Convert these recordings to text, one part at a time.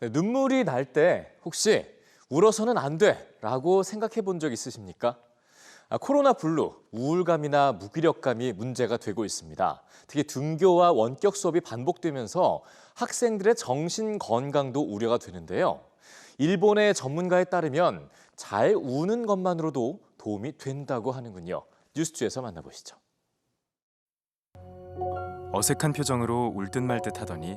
네, 눈물이 날 때 혹시 울어서는 안 돼라고 생각해 본 적 있으십니까? 아, 코로나 블루, 우울감이나 무기력감이 문제가 되고 있습니다. 특히 등교와 원격 수업이 반복되면서 학생들의 정신 건강도 우려가 되는데요. 일본의 전문가에 따르면 잘 우는 것만으로도 도움이 된다고 하는군요. 뉴스주에서 만나보시죠. 어색한 표정으로 울 듯 말 듯 하더니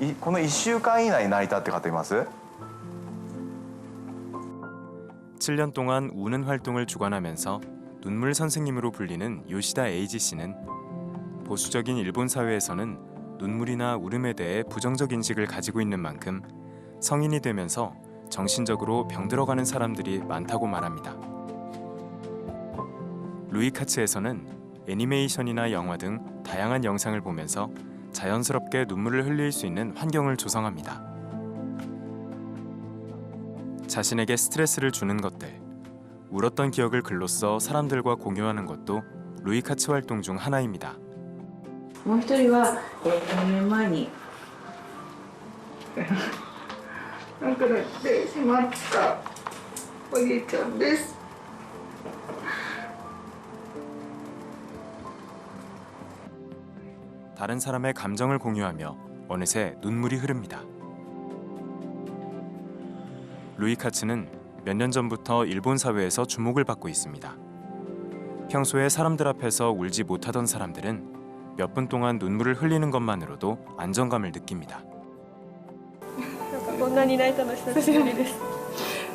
いこの1週間以内に泣いたって方います 7년 동안 우는 활동을 주관하면서 눈물 선생님으로 불리는 요시다 에이지 씨는 보수적인 일본 사회에서는 눈물이나 울음에 대해 부정적 인식을 가지고 있는 만큼 성인이 되면서 정신적으로 병들어가는 사람들이 많다고 말합니다. 루이카츠에서는 애니메이션이나 영화 등 다양한 영상을 보면서 자연스럽게 눈물을 흘릴 수 있는 환경을 조성합니다. 자신에게 스트레스를 주는 것들, 울었던 기억을 글로써 사람들과 공유하는 것도 루이카츠 활동 중 하나입니다. もう一人は、えー、2年前に亡くなってしまったおじいちゃんです。 다른 사람의 감정을 공유하며 어느새 눈물이 흐릅니다. 루이카츠는 몇 년 전부터 일본 사회에서 주목을 받고 있습니다. 평소에 사람들 앞에서 울지 못하던 사람들은 몇 분 동안 눈물을 흘리는 것만으로도 안정감을 느낍니다. こんなに泣いたの久しぶりです。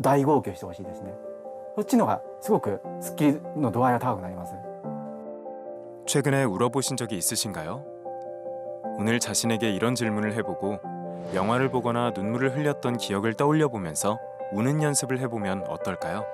大号泣してほしいですねそっちのがすごくスッキリの度合いが高くなります 최근에 울어보신 적이 있으신가요? 오늘 자신에게 이런 질문을 해보고 영화를 보거나 눈물을 흘렸던 기억을 떠올려 보면서 우는 연습을 해보면 어떨까요?